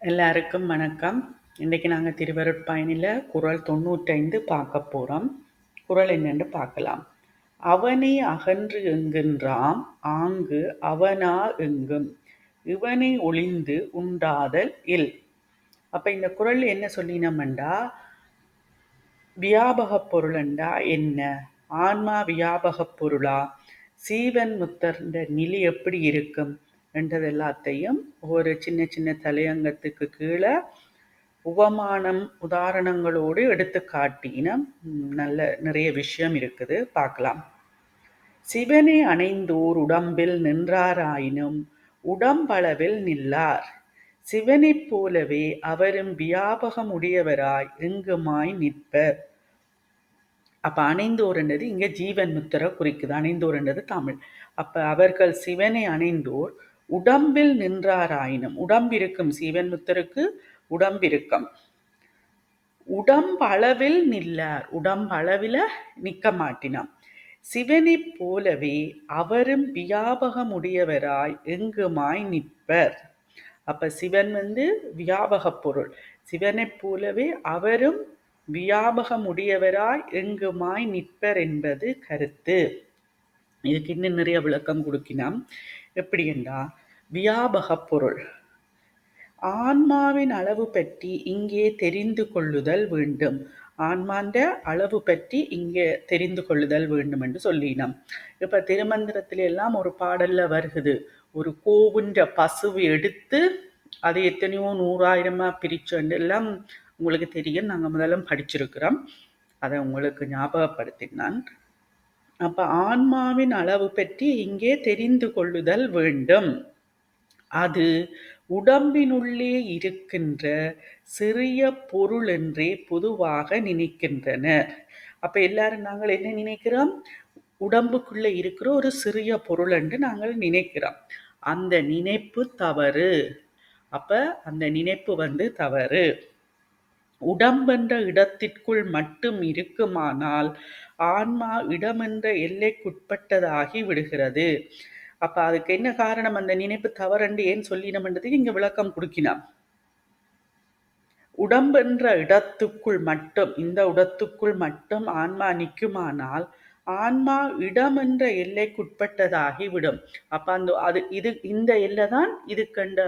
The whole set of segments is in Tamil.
எல்லாருக்கும் வணக்கம். இன்றைக்கி நாங்கள் திருவருட்பயனில் குரல் தொண்ணூற்றைந்து பார்க்க போகிறோம் குரல் என்னென்று பார்க்கலாம். அவனை அகன்று என்கின்றாம் ஆங்கு அவனா எங்கும். இவனை ஒளிந்து உண்டாதல் இல். அப்போ இந்த குரல் என்ன சொல்லினோம்டா வியாபகப் பொருளண்டா என்ன? ஆன்மா வியாபகப் பொருளா? சீவன் முத்தர்ன்ற நிலை எப்படி இருக்கும்? என்றது எல்லாத்தையும் ஒரு சின்ன சின்ன தலையங்கத்துக்கு கீழே உபமானம் உதாரணங்களோடு எடுத்து காட்டின நல்ல நிறைய விஷயம் இருக்குது. பார்க்கலாம். சிவனை அணைந்தோர் உடம்பில் நின்றாராயினும் உடம்பளவில் நில்லார். சிவனைப் போலவே அவரும் வியாபகம் உடையவராய் எங்குமாய் நிற்பர். அப்ப அணைந்தோர்ன்றது இங்க ஜீவன் முத்திர குறிக்குது. அணைந்தோர்ன்றது தமிழ். அப்ப அவர்கள் சிவனை அணைந்தோர் உடம்பில் நின்றாராயினும் உடம்பிருக்கும் சீவன் முத்தருக்கு உடம்பிருக்கம். உடம்பளவில் நில்லார் உடம்பளவில் நிற்க மாட்டினாம் சிவனைப் போலவே அவரும் வியாபகமுடையவராய் எங்குமாய் நிற்பர்? அப்ப சிவன் வந்து வியாபக பொருள். சிவனைப் போலவே அவரும் வியாபகமுடையவராய் எங்குமாய் நிற்பர் என்பது கருத்து. இதுக்கு இன்னும் நிறைய விளக்கம் கொடுக்கினோம். எப்படி என்றால் வியாபக பொருள். ஆன்மாவின் அளவு பற்றி இங்கே தெரிந்து கொள்ளுதல் வேண்டும். ஆன்மாண்ட அளவு பற்றி இங்கே தெரிந்து கொள்ளுதல் வேண்டும் என்று சொல்லினோம். இப்ப திருமந்திரத்தில எல்லாம் ஒரு பாடல்ல வருகுது. ஒரு கோவுன்ற பசுவை எடுத்து அதை எத்தனையோ நூறாயிரமா பிரிச்சு எல்லாம் உங்களுக்கு தெரியும். நாங்கள் முதல்ல படிச்சிருக்கிறோம். அதை உங்களுக்கு ஞாபகப்படுத்தினான். அப்ப ஆன்மாவின் அளவு பற்றி இங்கே தெரிந்து கொள்ளுதல் வேண்டும். அது உடம்பினுள்ளே இருக்கின்ற சிறிய பொருள் என்றே பொதுவாக நினைக்கின்றனர். அப்ப எல்லாரும் நாங்கள் என்ன நினைக்கிறோம்? உடம்புக்குள்ளே இருக்கிற ஒரு சிறிய பொருள் என்று நாங்கள் நினைக்கிறோம். அந்த நினைப்பு தவறு. அப்ப அந்த நினைப்பு வந்து தவறு. உடம்பென்ற இடத்திற்குள் மட்டும் இருக்குமானால் ஆன்மா இடமென்ற எல்லைக்குட்பட்டதாகி விடுகிறது. அப்ப அதுக்கு என்ன காரணம்? அந்த நினைப்பு தவறண்டு ஏன் சொல்லினம்ன்றதுக்கு இங்க விளக்கம் கொடுக்கினான் உடம்பென்ற இடத்துக்குள் மட்டும் இந்த உடத்துக்குள் மட்டும் ஆன்மா நிற்குமானால் ஆன்மா இடம் என்ற எல்லைக்குட்பட்டதாகி விடும். அப்ப அந்த அது இது இந்த எல்லை தான் இதுக்கண்ட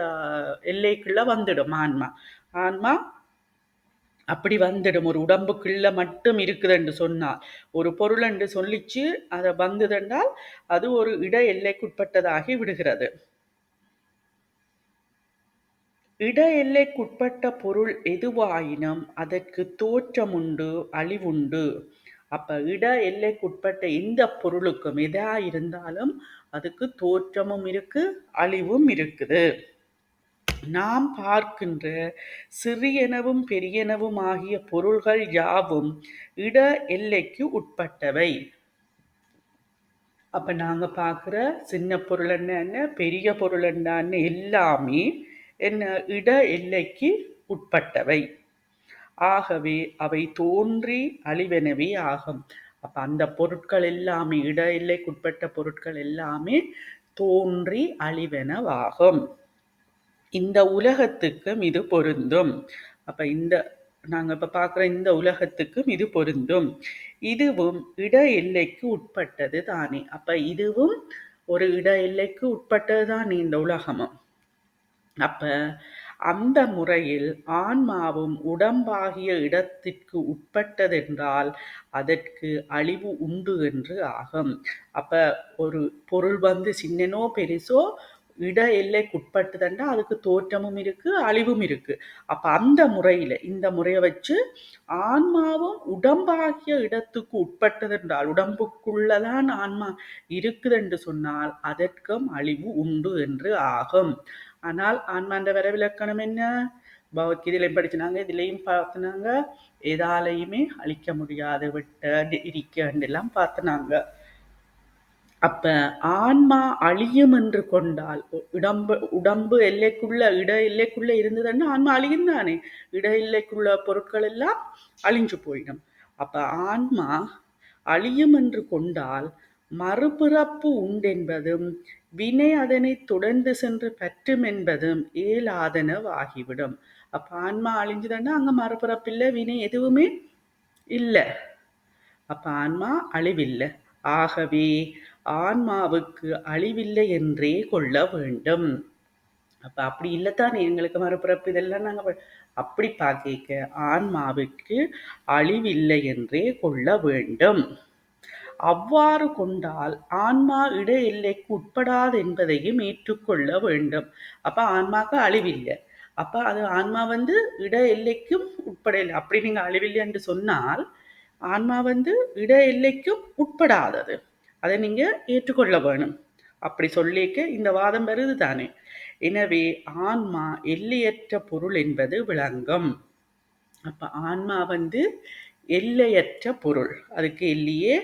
எல்லைக்குள்ள வந்துடும் ஆன்மா. ஆன்மா அப்படி வந்துடும். ஒரு உடம்புக்குள்ள மட்டும் இருக்குதுன்னு சொன்னால் ஒரு பொருள் என்று சொல்லிச்சு அதை வந்ததென்றால் அது ஒரு இட எல்லைக்குட்பட்டதாகி விடுகிறது. இட எல்லைக்குட்பட்ட பொருள் எதுவாயினும் அதற்கு தோற்றம் உண்டு அழிவுண்டு. அப்ப இட எல்லைக்குட்பட்ட எந்த பொருளுக்கும் எதா இருந்தாலும் அதுக்கு தோற்றமும் இருக்கு அழிவும் இருக்குது. நாம் பார்க்கின்ற சிறியனவும் பெரியனவும் ஆகிய பொருள்கள் யாவும் இட எல்லைக்கு உட்பட்டவை. அப்ப நாங்க பார்க்குற சின்ன பொருள் என்ன பெரிய பொருள் என்னன்னு எல்லாமே என்ன? இட எல்லைக்கு உட்பட்டவை. ஆகவே அவை தோன்றி அழிவெனவே ஆகும். அப்ப அந்த பொருட்கள் எல்லாமே இட எல்லைக்குட்பட்ட பொருட்கள் எல்லாமே தோன்றி அழிவெனவாகும். இந்த உலகத்துக்கும் இது பொருந்தும். அப்ப இந்த நாங்க இப்ப பார்க்குற இந்த உலகத்துக்கும் இது பொருந்தும். இதுவும் இட எல்லைக்கு உட்பட்டது தானே. அப்ப இதுவும் ஒரு இட எல்லைக்கு உட்பட்டது தானே இந்த உலகமும். அப்ப அந்த முறையில் ஆன்மாவும் உடம்பாகிய இடத்திற்கு உட்பட்டதென்றால் அதற்கு அழிவு உண்டு என்று ஆகும். அப்ப ஒரு பொருள் வந்து சின்னனோ பெருசோ இட எல்லைக்குட்பட்டுதண்டா அதுக்கு தோற்றமும் இருக்கு அழிவும் இருக்கு. அப்ப அந்த முறையில இந்த முறையை வச்சு ஆன்மாவும் உடம்பாகிய இடத்துக்கு உட்பட்டதென்றால் உடம்புக்குள்ளதான் ஆன்மா இருக்குது என்று சொன்னால் அதற்கும் அழிவு உண்டு என்று ஆகும். ஆனால் ஆன்மாண்ட வரவிலக்கணம் என்ன? பகவத்கீதையிலையும் படிச்சுனாங்க இதுலேயும் பார்த்தினாங்க. எதாலையுமே அழிக்க முடியாது விட்ட இருக்க எல்லாம் பார்த்தினாங்க. அப்ப ஆன்மா அழியும் என்று கொண்டால் உடம்பு உடம்பு எல்லைக்குள்ள இட எல்லைக்குள்ள இருந்ததுன்னா ஆன்மா அழியும் தானே. இட எல்லைக்குள்ள பொருட்கள் எல்லாம் அழிஞ்சு போயிடும். அப்ப ஆன்மா அழியும் என்று கொண்டால் மறுபிறப்பு உண்டென்பதும் வினை அதனை தொடர்ந்து சென்று பற்றும் என்பதும் ஏலாதனவாகிவிடும் அப்ப ஆன்மா அழிஞ்சுதுன்னா அங்க மறுபிறப்பில்லை வினை எதுவுமே இல்லை. அப்ப ஆன்மா அழிவில்லை. ஆகவே ஆன்மாவுக்கு அழிவில்லை என்றே கொள்ள வேண்டும். அப்ப அப்படி இல்லைத்தானே? எங்களுக்கு மறுபிறப்பு இதெல்லாம் நாங்க அப்படி பார்க்க ஆன்மாவுக்கு அழிவில்லை என்றே கொள்ள வேண்டும். அவ்வாறு கொண்டால் ஆன்மா இட எல்லைக்கு உட்படாது என்பதையும் ஏற்றுக்கொள்ள வேண்டும். அப்ப ஆன்மாக்கு அழிவில்லை. அப்ப அது ஆன்மா வந்து இட எல்லைக்கும் உட்படலை அப்படி நீங்க அழிவில்லை என்று சொன்னால் ஆன்மா வந்து இட எல்லைக்கும் உட்படாதது. அதை நீங்க ஏற்றுக்கொள்ள வேணும். அப்படி சொல்லிக்க இந்த வாதம் வருது தானே. எனவே ஆன்மா எல்லையற்ற பொருள் என்பது விளங்கும். அப்ப ஆன்மா வந்து எல்லையற்ற பொருள். அதுக்கு எல்லையே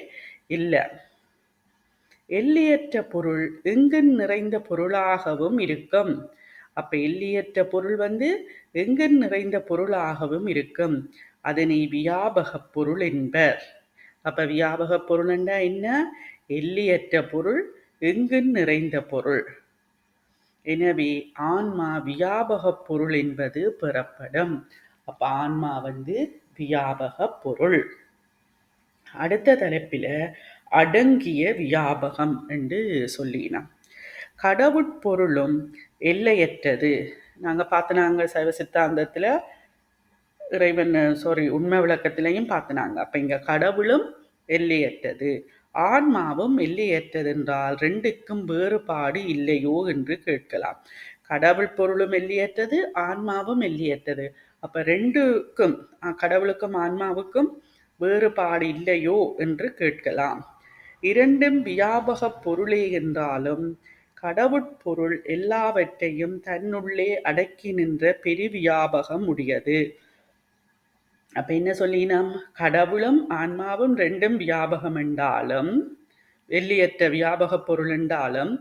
இல்லை. எல்லையற்ற பொருள் எங்கன் நிறைந்த பொருளாகவும் இருக்கும். அப்ப எல்லையற்ற பொருள் வந்து எங்கன் நிறைந்த பொருளாகவும் இருக்கும். அதனை வியாபக பொருள் என்பர். அப்ப வியாபக பொருள் என்ன? எல்லையற்ற பொருள் எங்கும் நிறைந்த பொருள். எனவே ஆன்மா வியாபக பொருள் என்பது பெறப்படும். அப்ப ஆன்மா வந்து வியாபக பொருள். அடுத்த தலைப்பில் அடங்கிய வியாபகம் என்று சொல்லினோம். கடவுட்பொருளும் எல்லையற்றது. நாங்கள் பார்த்தினாங்க சைவ சித்தாந்தத்தில் இறைவன் சாரி உண்மை விளக்கத்திலையும் பார்த்துனாங்க அப்போ இங்கே கடவுளும் எல்லையற்றது. ஆன்மாவும் எல்லையற்றதென்றால் ரெண்டுக்கும் வேறுபாடு இல்லையோ என்று கேட்கலாம். கடவுள் பொருளும் எல்லையற்றது ஆன்மாவும் எல்லையற்றது அப்ப ரெண்டுக்கும் கடவுளுக்கும் ஆன்மாவுக்கும் வேறுபாடு இல்லையோ என்று கேட்கலாம். இரண்டும் வியாபக பொருளே என்றாலும் கடவுட்பொருள் எல்லாவற்றையும் தன்னுள்ளே அடக்கி நின்ற பெருவியாபகம் உடையது. அப்ப என்ன சொல்லினோம்? கடவுளும் ஆன்மாவும் ரெண்டும் வியாபகம் என்றாலும் வெள்ளியற்ற வியாபக பொருள் என்றாலும்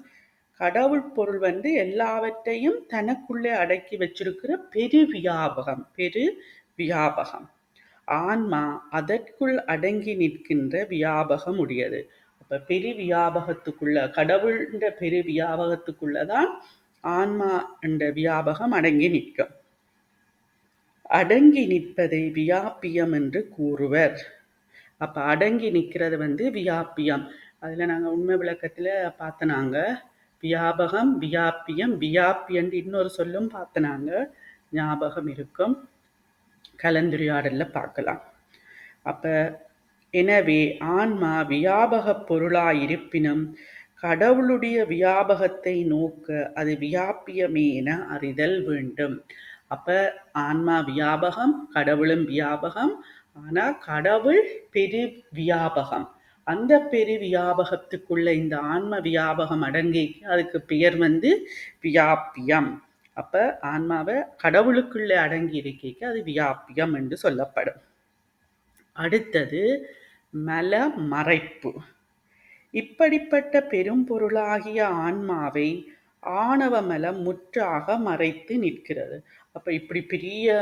கடவுள் பொருள் வந்து எல்லாவற்றையும் தனக்குள்ளே அடக்கி வச்சிருக்கிற பெரு வியாபகம் பெரு வியாபகம். ஆன்மா அதற்குள் அடங்கி நிற்கின்ற வியாபகம் உடையது. அப்ப பெரு வியாபகத்துக்குள்ள கடவுள்ன்ற பெரு வியாபகத்துக்குள்ளதான் ஆன்மா என்ற வியாபகம் அடங்கி நிற்கும். அடங்கி நிற்பதை வியாப்பியம் என்று கூறுவர். அப்போ அடங்கி நிற்கிறது வந்து வியாப்பியம். அதில் நாங்க உண்மை விளக்கத்துல பார்த்தனாங்க வியாபகம் வியாப்பியம் வியாப்பியன் இன்னொரு சொல்லும் பார்த்தனாங்க ஞாபகம் இருக்கும். கலந்துரையாடல்ல பார்க்கலாம். அப்ப எனவே ஆன்மா வியாபக பொருளாயிருப்பினும் கடவுளுடைய வியாபகத்தை நோக்க அது வியாபியமே என அறிதல் வேண்டும். அப்ப ஆன்மா வியாபகம் கடவுளும் வியாபகம். ஆனா கடவுள் பெரு வியாபகம். அந்த பெரு வியாபகத்துக்குள்ள இந்த ஆன்ம வியாபகம் அடங்கி அதுக்கு பெயர் வந்து வியாபியம் அப்ப ஆன்மாவை கடவுளுக்குள்ள அடங்கி இருக்க அது வியாபியம் என்று சொல்லப்படும். அடுத்தது மல மறைப்பு இப்படிப்பட்ட பெரும் பொருளாகிய ஆன்மாவை ஆணவ மலம் முற்றாக மறைத்து நிற்கிறது. அப்ப இப்படி பெரிய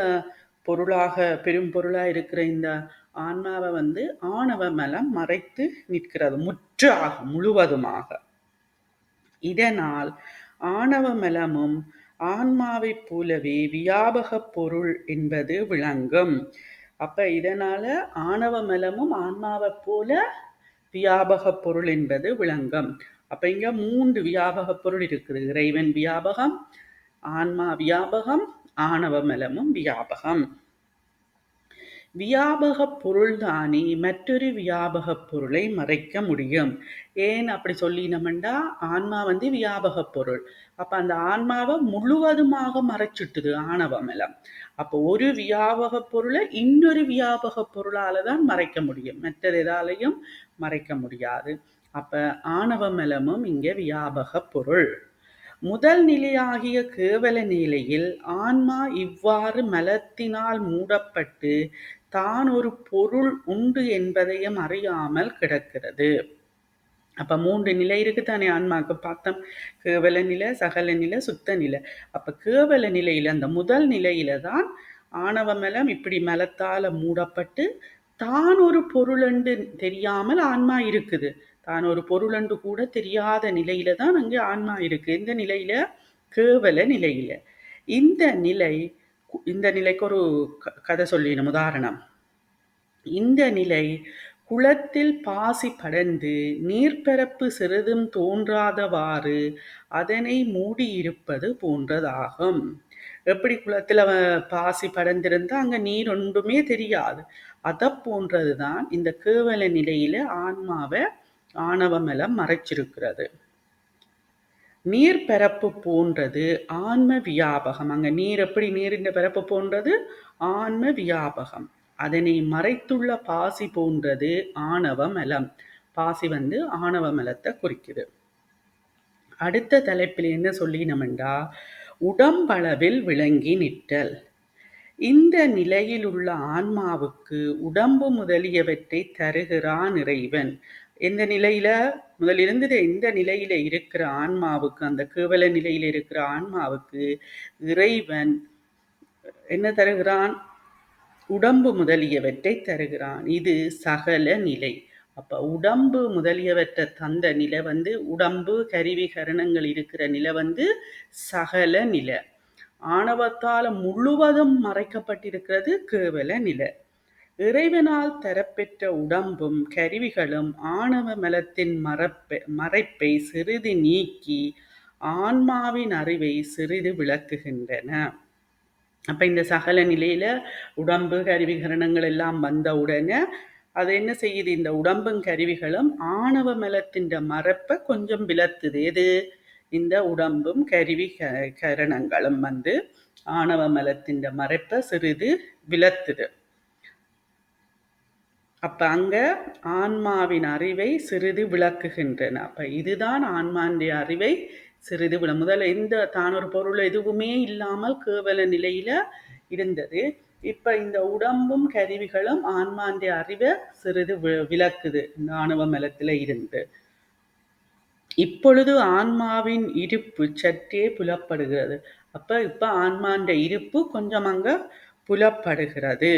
பொருளாக பெரும் பொருளாக இருக்கிற இந்த ஆன்மாவை வந்து ஆணவ மலம் மறைத்து நிற்கிறது முற்றாக முழுவதுமாக. இதனால் ஆணவ மலமும் ஆன்மாவைப் போலவே வியாபக பொருள் என்பது விளங்கும். அப்ப இதனால ஆணவ மலமும் ஆன்மாவை போல வியாபக பொருள் என்பது விளங்கும். அப்ப இங்க மூன்று வியாபக பொருள் இருக்குது இறைவன் வியாபகம் ஆன்மா வியாபகம் ஆணவ மலமும் வியாபகம். வியாபக பொருள்தானே மற்றொரு வியாபக பொருளை மறைக்க முடியும். ஏன் அப்படி சொல்லினோம்டா? ஆன்மா வந்து வியாபக பொருள். அப்ப அந்த ஆன்மாவை முழுவதுமாக மறைச்சிட்டுது ஆணவமலம் அப்போ ஒரு வியாபக பொருளை இன்னொரு வியாபக பொருளால தான் மறைக்க முடியும். மற்றது எதாலையும் மறைக்க முடியாது. அப்ப ஆணவமலமும் இங்க வியாபக பொருள். முதல் நிலையாகிய கேவல நிலையில் ஆன்மா இவ்வாறு மலத்தினால் மூடப்பட்டு தான் ஒரு பொருள் உண்டு என்பதையும் அறியாமல் கிடக்கிறது. அப்ப மூன்று நிலை இருக்கு தானே ஆன்மாக்கு பார்த்தோம். கேவல நிலை சகல நிலை சுத்த நிலை. அப்ப கேவல நிலையில அந்த முதல் நிலையில தான் ஆணவ மலம் இப்படி மலத்தால மூடப்பட்டு தான் ஒரு பொருள் என்று தெரியாமல் ஆன்மா இருக்குது. தான் ஒரு பொருள் என்று கூட தெரியாத நிலையில தான் அங்கே ஆன்மா இருக்கு. இந்த நிலையில? கேவல நிலையில. இந்த நிலை இந்த நிலைக்கு ஒரு கதை சொல்லிடும் உதாரணம். இந்த நிலை குளத்தில் பாசி படர்ந்து நீர்ப்பரப்பு சிறிதும் தோன்றாதவாறு அதனை மூடியிருப்பது போன்றதாகும். எப்படி குளத்தில் பாசி படர்ந்திருந்தா அங்கே நீர் ஒன்றுமே தெரியாது. அதை போன்றதுதான் இந்த கேவல நிலையில ஆன்மாவை ஆணவமலம் மறைச்சிருக்கிறது. நீர் பரப்பு போன்றது ஆன்ம வியாபகம். அங்க நீர் எப்படி நீரின் பரப்பு போன்றது? ஆன்ம வியாபகம். அதனை மறைத்துள்ள பாசி போன்றது ஆணவ மலம். பாசி வந்து ஆணவ மலத்தை குறிக்குது. அடுத்த தலைப்பில் என்ன சொல்லினோம்டா? உடம்பளவில் விளங்கி நிற்றல். இந்த நிலையில் உள்ள ஆன்மாவுக்கு உடம்பு முதலியவற்றை தருகிறான் இறைவன். எந்த நிலையில? முதலிருந்து இந்த நிலையில இருக்கிற ஆன்மாவுக்கு அந்த கேவல நிலையில இருக்கிற ஆன்மாவுக்கு இறைவன் என்ன தருகிறான்? உடம்பு முதலியவற்றை தருகிறான். இது சகல நிலை. அப்ப உடம்பு முதலியவற்றை தந்த நிலை வந்து உடம்பு கருவி கரணங்கள் இருக்கிற நிலை வந்து சகல நிலை. ஆணவத்தால முழுவதும் மறைக்கப்பட்டிருக்கிறது கேவல நிலை. இறைவனால் தரப்பெற்ற உடம்பும் கருவிகளும் ஆணவ மலத்தின் மறப்பை மறைப்பை சிறிது நீக்கி ஆன்மாவின் அறிவை சிறிது விளக்குகின்றன. அப்ப இந்த சகல நிலையில உடம்பு கருவிகரணங்கள் எல்லாம் வந்த உடனே அது என்ன செய்யுது? இந்த உடம்பும் கருவிகளும் ஆணவ மலத்தின் மறப்பை கொஞ்சம் விளத்துது எது? இந்த உடம்பும் கருவி கரணங்களும் வந்து ஆணவ மலத்தின் மறைப்பை சிறிது விளத்துது அப்ப அங்க ஆன்மாவின் அறிவை சிறிது விளக்குகின்றன. அப்ப இதுதான் ஆன்மாண்டிய அறிவை சிறிது விட முதல்ல எந்த தான் ஒரு பொருள் எதுவுமே இல்லாமல் கேவல நிலையில இருந்தது. இப்ப இந்த உடம்பும் கருவிகளும் ஆன்மாண்டிய அறிவை சிறிது விளக்குது இந்த ஆணவ மலத்துல இருந்து. இப்பொழுது ஆன்மாவின் இருப்பு சற்றே புலப்படுகிறது. அப்ப இப்ப ஆன்மாண்ட இருப்பு கொஞ்சம் அங்க புலப்படுகிறது.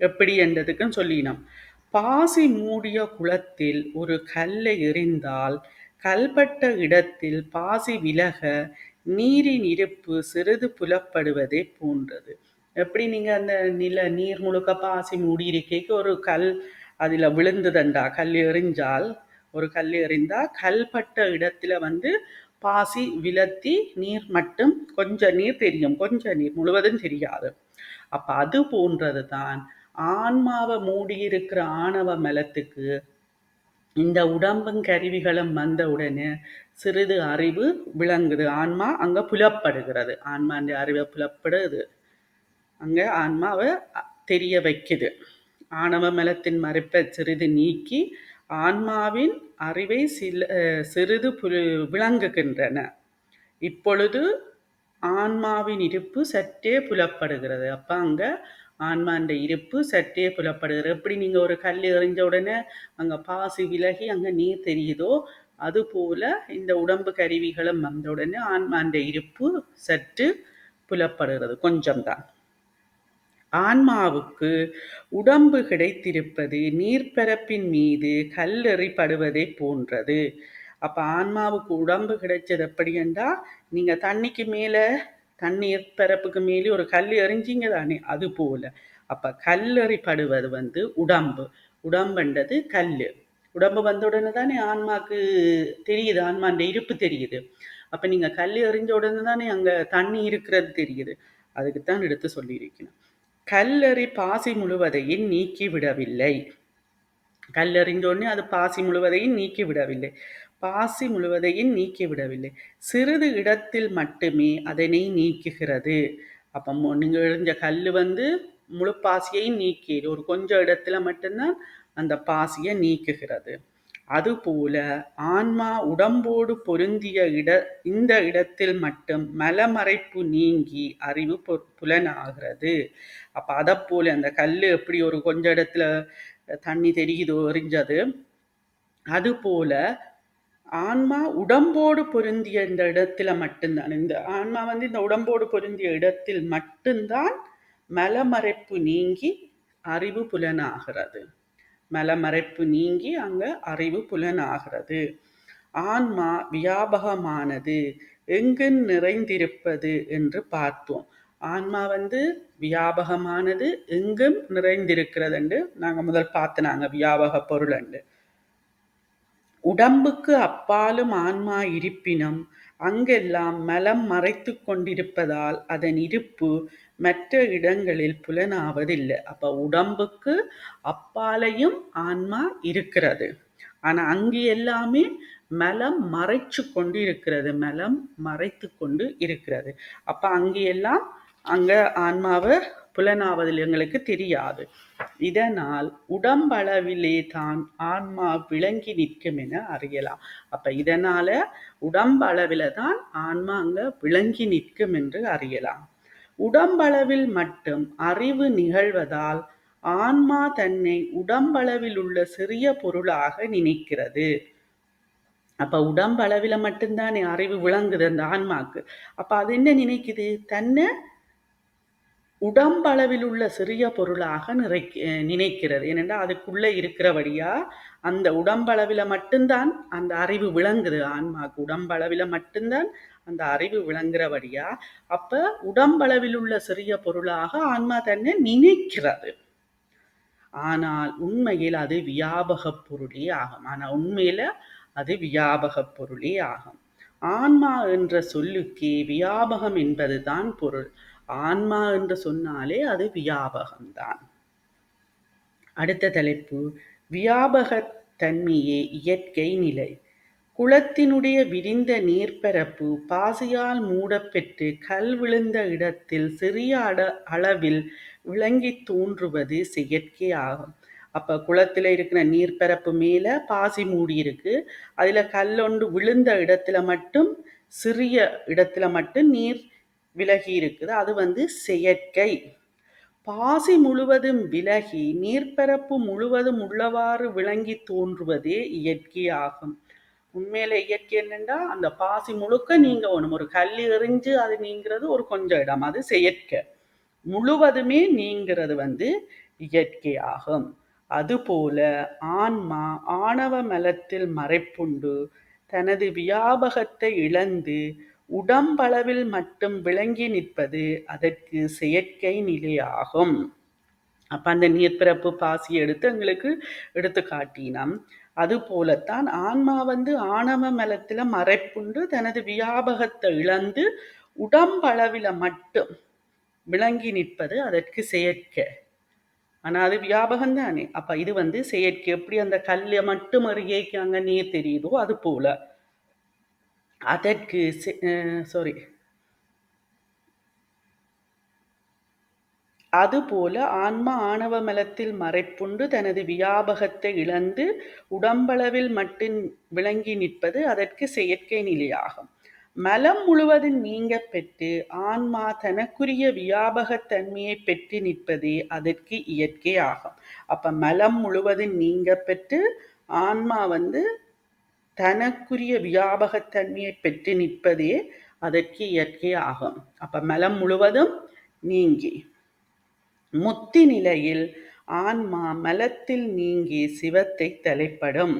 எப்படி என்றதுக்குன்னு சொல்லினோம் பாசி மூடிய குளத்தில் ஒரு கல்லை எறிந்தால் கல்பட்ட இடத்தில் பாசி விலக நீரின் இருப்பு சிறிது புலப்படுவதே போன்றது. எப்படி நீங்க அந்த நில நீர் முழுக்க பாசி மூடி இருக்கைக்கு ஒரு கல் அதில் விழுந்ததண்டா? கல் எறிஞ்சால் ஒரு கல் எறிந்தால் கல்பட்ட இடத்துல வந்து பாசி விலத்தி நீர் மட்டும் கொஞ்சம் நீர் தெரியும். கொஞ்சம் நீர் முழுவதும் தெரியாது. அப்போ அது போன்றது தான் ஆன்மாவை மூடியிருக்கிற ஆணவ மலத்துக்கு இந்த உடம்பும் கருவிகளும் வந்தவுடனே சிறிது அறிவு விளங்குது. ஆன்மா அங்க புலப்படுகிறது. ஆன்மா அந்த அறிவை புலப்படுது. அங்க ஆன்மாவை தெரிய வைக்குது. ஆணவ மலத்தின் மறுப்பை சிறிது நீக்கி ஆன்மாவின் அறிவை சில சிறிது புல் விளங்குகின்றன. இப்பொழுது ஆன்மாவின் இருப்பு சற்றே புலப்படுகிறது. அப்ப அங்க ஆன்மாண்ட இருப்பு சற்றே புலப்படுகிறது. எப்படி நீங்கள் ஒரு கல் எறிஞ்ச உடனே அங்கே பாசி விலகி அங்கே நீர் தெரியுதோ அது போல இந்த உடம்பு கருவிகளும் வந்த உடனே ஆன்மாண்ட இருப்பு சற்று புலப்படுகிறது. கொஞ்சம்தான். ஆன்மாவுக்கு உடம்பு கிடைத்திருப்பது நீர்ப்பரப்பின் மீது கல்லெறிப்படுவதை போன்றது. அப்போ ஆன்மாவுக்கு உடம்பு கிடைச்சது எப்படி என்றால் நீங்கள் தண்ணிக்கு மேலே தண்ணீர் பரப்புக்கு மேலே ஒரு கல் எறிஞ்சிங்க தானே அது போல. அப்ப கல்லறிப்படுவது வந்து உடம்பு. உடம்புன்றது கல் உடம்பு வந்த உடனே தானே ஆன்மாக்கு தெரியுது ஆன்மாண்ட இருப்பு தெரியுது. அப்ப நீங்க கல் எறிஞ்ச உடனே தானே அங்க தண்ணி இருக்கிறது தெரியுது. அதுக்குத்தான் எடுத்து சொல்லியிருக்கணும். கல்லறி பாசி முழுவதையும் நீக்கி விடவில்லை. கல்லறிந்தோடனே அது பாசி முழுவதையும் நீக்கி விடவில்லை. பாசி முழுவதையும் நீக்கி விடவில்லை சிறிது இடத்தில் மட்டுமே அதனை நீக்குகிறது. அப்போ நீங்கள் எழிஞ்ச கல் வந்து முழு பாசியையும் நீக்கிடு ஒரு கொஞ்சம் இடத்துல மட்டும்தான் அந்த பாசியை நீக்குகிறது. அதுபோல ஆன்மா உடம்போடு பொருந்திய இட இந்த இடத்தில் மட்டும் மலமறைப்பு நீங்கி அறிவு புலனாகிறது. அப்ப அதை போல அந்த கல் எப்படி ஒரு கொஞ்ச இடத்துல தண்ணி தெரியுதோ எரிஞ்சது. அதுபோல ஆன்மா உடம்போடு பொருந்திய இந்த இடத்துல மட்டும்தான். இந்த ஆன்மா வந்து இந்த உடம்போடு பொருந்திய இடத்தில் மட்டும்தான் மலமறைப்பு நீங்கி அறிவு புலனாகிறது. மலமறைப்பு நீங்கி அங்க அறிவு புலனாகிறது. ஆன்மா வியாபகமானது எங்கு நிறைந்திருப்பது என்று பார்த்தோம் ஆன்மா வந்து வியாபகமானது எங்கும் நிறைந்திருக்கிறது என்று நாங்கள் முதல் பார்த்து நாங்கள் வியாபக பொருள் என்று உடம்புக்கு அப்பாலும் ஆன்மா இருப்பினும் அங்கெல்லாம் மலம் மறைத்து கொண்டிருப்பதால் அதன் இருப்பு மற்ற இடங்களில் புலனாவதில்லை. அப்ப உடம்புக்கு அப்பாலையும் ஆன்மா இருக்கிறது. ஆனா அங்கு எல்லாமே மலம் மறைச்சு கொண்டு இருக்கிறது மலம் மறைத்து கொண்டு இருக்கிறது. அப்ப அங்கே எல்லாம் அங்க ஆன்மாவை புலனாவதில் எங்களுக்கு தெரியாது. இதனால் உடம்பளவிலே தான் ஆன்மா விளங்கி நிற்கும் என அறியலாம். அப்ப இதனால உடம்பளவில தான் ஆன்மா அங்க விளங்கி நிற்கும் என்று அறியலாம். உடம்பளவில் மட்டும் அறிவு நிகழ்வதால் ஆன்மா தன்னை உடம்பளவில் உள்ள சிறிய பொருளாக நினைக்கிறது. அப்ப உடம்பளவில் மட்டும்தானே அறிவு விளங்குது அந்த ஆன்மாக்கு. அப்ப அது என்ன நினைக்குது? தன்னை உடம்பளவில் உள்ள சிறிய பொருளாக நிறை நினைக்கிறது. ஏனென்றால் அதுக்குள்ளே இருக்கிறபடியா அந்த உடம்பளவில் மட்டும்தான் அந்த அறிவு விளங்குது. ஆன்மாக்கு உடம்பளவில் மட்டும்தான் அந்த அறிவு விளங்குறபடியா அப்போ உடம்பளவில் உள்ள சிறிய பொருளாக ஆன்மா தன்னை நினைக்கிறது. ஆனால் உண்மையில் அது வியாபக பொருளே ஆகும். ஆனால் உண்மையில் அது வியாபக பொருளே ஆகும். ஆன்மா என்ற சொல்லுக்கே வியாபகம் என்பதுதான் பொருள். ஆன்மா என்று சொன்னாலே அது வியாபகம்தான். அடுத்த தலைப்பு வியாபக தன்மையே இயற்கை நிலை. குளத்தினுடைய விரிந்த நீர்ப்பரப்பு பாசியால் மூடப்பெற்று கல் விழுந்த இடத்தில் சிறிய அட அளவில் விளங்கி தோன்றுவது செயற்கை ஆகும் அப்போ குளத்தில் இருக்கிற நீர்ப்பரப்பு மேலே பாசி மூடி இருக்கு அதில் கல்லொண்டு விழுந்த இடத்துல மட்டும் சிறிய இடத்துல மட்டும் நீர் விலகி இருக்குது. அது வந்து செயற்கை. பாசி முழுவதும் விலகி நீர்ப்பரப்பு முழுவதும் உள்ளவாறு விளங்கி தோன்றுவதே இயற்கையாகும் உண்மையில இயற்கை என்னென்னா அந்த பாசி முழுக்க நீங்க ஒன்று ஒரு கல் எறிஞ்சு அது நீங்கிறது ஒரு கொஞ்சம் இடம். அது செயற்கை. முழுவதுமே நீங்கிறது வந்து இயற்கையாகும் அதுபோல ஆன்மா ஆணவ மலத்தில் மறைப்புண்டு தனது வியாபகத்தை இழந்து உடம்பளவில் மட்டும் விளங்கி நிற்பது அதற்கு செயற்கை நிலையாகும் அப்ப அந்த நீர்ப்பிறப்பு பாசி எடுத்து எங்களுக்கு எடுத்து காட்டினோம் அது போலத்தான் ஆன்மா வந்து ஆணவ மலத்துல மறைப்புண்டு தனது வியாபகத்தை இழந்து உடம்பளவில மட்டும் விளங்கி நிற்பது அதற்கு செயற்கை. ஆனா அது வியாபகம் தானே. அப்ப இது வந்து செயற்கை. எப்படி அந்த கல்லை மட்டும் அறியைக்கு அங்கே நீர் தெரியுதோ அது போல. அதற்கு சாரி அதுபோல ஆன்மா ஆணவ மலத்தில் மறைப்புண்டு தனது வியாபகத்தை இழந்து உடம்பளவில் மட்டும் விளங்கி நிற்பது அதற்கு செயற்கை நிலையாகும். மலம் முழுவதும் நீங்க பெற்று ஆன்மா தனக்குரிய வியாபகத்தன்மையை பெற்று நிற்பதே அதற்கு இயற்கை ஆகும். அப்ப மலம் முழுவதும் நீங்க பெற்று ஆன்மா வந்து தனக்குரிய வியாபகத்தன்மையை பெற்று நிற்பதே அதற்கு இயற்கை ஆகும் அப்ப மலம் முழுவதும் நீங்கி முத்தி நிலையில் ஆன்மா மலத்தில் நீங்கி சிவத்தை தலைப்படும்.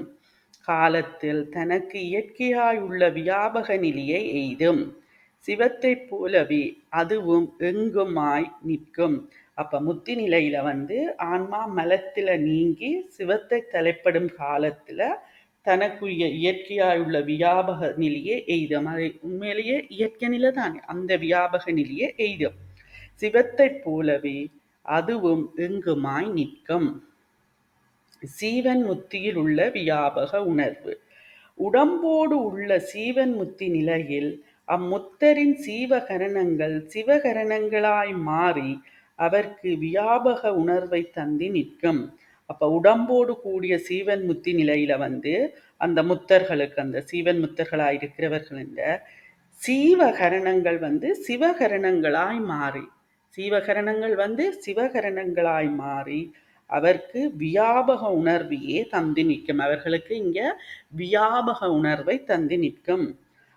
காலத்தில் தனக்கு இயற்கையாயுள்ள வியாபக நிலையை எய்தும். சிவத்தைப் போலவே அதுவும் எங்குமாய் நிற்கும். அப்ப முத்தி நிலையில வந்து ஆன்மா மலத்துல நீங்கி சிவத்தை தலைப்படும் காலத்துல தனக்குரிய இயற்கையாயுள்ள வியாபக நிலையை எய்தம். அதை உண்மையிலேயே இயற்கை நிலை தானே அந்த வியாபக நிலையை எய்தம். சிவத்தைப் போலவே அதுவும் எங்குமாய் நிற்கும். சீவன் முத்தியில் உள்ள வியாபக உணர்வு. உடம்போடு உள்ள சீவன் முத்தி நிலையில் அம்முத்தரின் சீவகரணங்கள் சிவகரணங்களாய் மாறி அவர்க்கு வியாபக உணர்வை தந்தி நிற்கும். அப்போ உடம்போடு கூடிய சீவன் முத்தி நிலையில வந்து அந்த முத்தர்களுக்கு அந்த சீவன் முத்தர்களாக இருக்கிறவர்கள் இந்த சீவகரணங்கள் வந்து சிவகரணங்களாய் மாறி சீவகரணங்கள் வந்து சிவகரணங்களாய் மாறி அவருக்கு வியாபக உணர்வையே தந்து நிற்கும். அவர்களுக்கு இங்கே வியாபக உணர்வை தந்து நிற்கும்.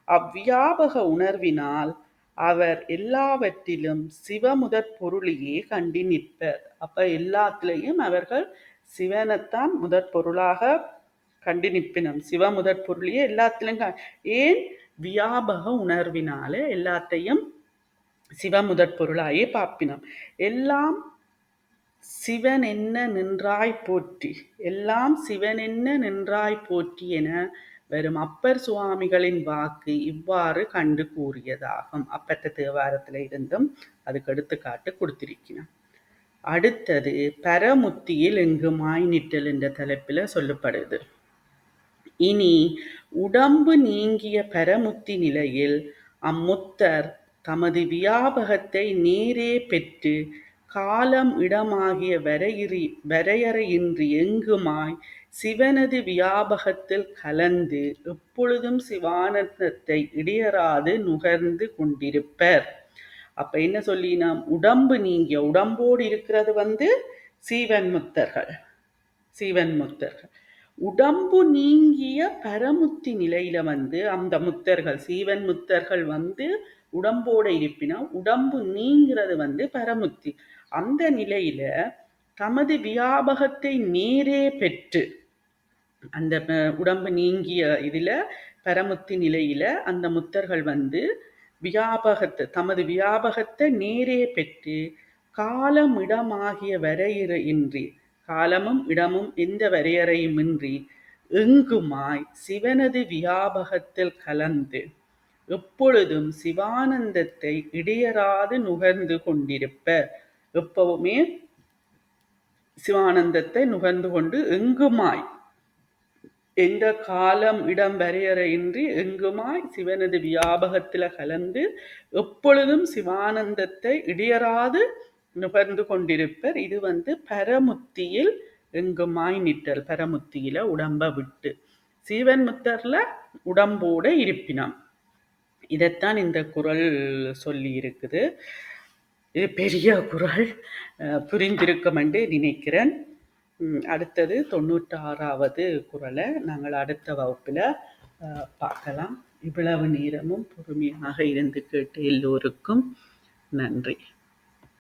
அவ்வியாபக உணர்வினால் அவர் எல்லாவற்றிலும் சிவமுதற் பொருளையே கண்டி நிற்பர். அப்போ எல்லாத்துலேயும் அவர்கள் சிவனைத்தான் முதற் பொருளாக கண்டு நிற்பினம் சிவ முதற் பொருளையே எல்லாத்திலும் ஏன் வியாபக உணர்வினால எல்லாத்தையும் சிவ முதற் பொருளாயே பார்ப்பினம் எல்லாம் சிவன் என்ன நின்றாய் போற்றி எல்லாம் சிவன் என்ன நின்றாய் போற்றி என வரும் அப்பர் சுவாமிகளின் வாக்கு இவ்வாறு கண்டு கூறியதாகும். அப்பற்ற தேவாரத்தில் இருந்தும் அதுக்கு எடுத்துக்காட்டு கொடுத்திருக்கிறான் அடுத்தது பரமுத்தியில் எங்குமாய் நிற்றல் என்ற தலைப்பில் சொல்லப்படுது. இனி உடம்பு நீங்கிய பரமுத்தி நிலையில் அம்முத்தர் தமது வியாபகத்தை நேரே பெற்று காலம் இடமாகிய வரையிறி வரையறையின்றி எங்குமாய் சிவனது வியாபகத்தில் கலந்து எப்பொழுதும் சிவானந்தத்தை இடையறாது நுகர்ந்து கொண்டிருப்பர். அப்ப என்ன சொல்லினா உடம்பு நீங்கிய உடம்போடு இருக்கிறது வந்து சீவன் முத்தர்கள் சீவன் முத்தர்கள் உடம்பு நீங்கிய பரமுத்தி நிலையில வந்து அந்த முத்தர்கள் சீவன் முத்தர்கள் வந்து உடம்போட இருப்பினா உடம்பு நீங்கிறது வந்து பரமுத்தி. அந்த நிலையில தமது வியாபகத்தை நேரே பெற்று அந்த உடம்பு நீங்கிய இதுல பரமுத்தி நிலையில அந்த முத்தர்கள் வந்து வியாபகத்தை தமது வியாபகத்தை நேரே பெற்று காலம் இடமாகிய வரையறை இன்றி காலமும் இடமும் எந்த வரையறையுமின்றி எங்குமாய் சிவனது வியாபகத்தில் கலந்து எப்பொழுதும் சிவானந்தத்தை இடையராது நுகர்ந்து கொண்டிருப்ப எப்பவுமே சிவானந்தத்தை நுகர்ந்து கொண்டு எங்குமாய் எந்த காலம் இடம் வரையறையின்றி எங்குமாய் சிவனது வியாபகத்தில் கலந்து எப்பொழுதும் சிவானந்தத்தை இடியராது நுகர்ந்து கொண்டிருப்பர். இது வந்து பரமுத்தியில் எங்குமாய் நிற்றல். பரமுத்தியில உடம்ப விட்டு சீவன் முத்தர்ல உடம்போட இருப்பினம் இதைத்தான் இந்த குரல் சொல்லி இருக்குது. இது பெரிய குரல் புரிந்திருக்கும் என்று நினைக்கிறேன். அடுத்தது தொண்ணூற்றாறாவது குரலை நாங்கள் அடுத்த வகுப்பில் பார்க்கலாம். இவ்வளவு நேரமும் பொறுமையாக இருந்து கேட்டு எல்லோருக்கும் நன்றி.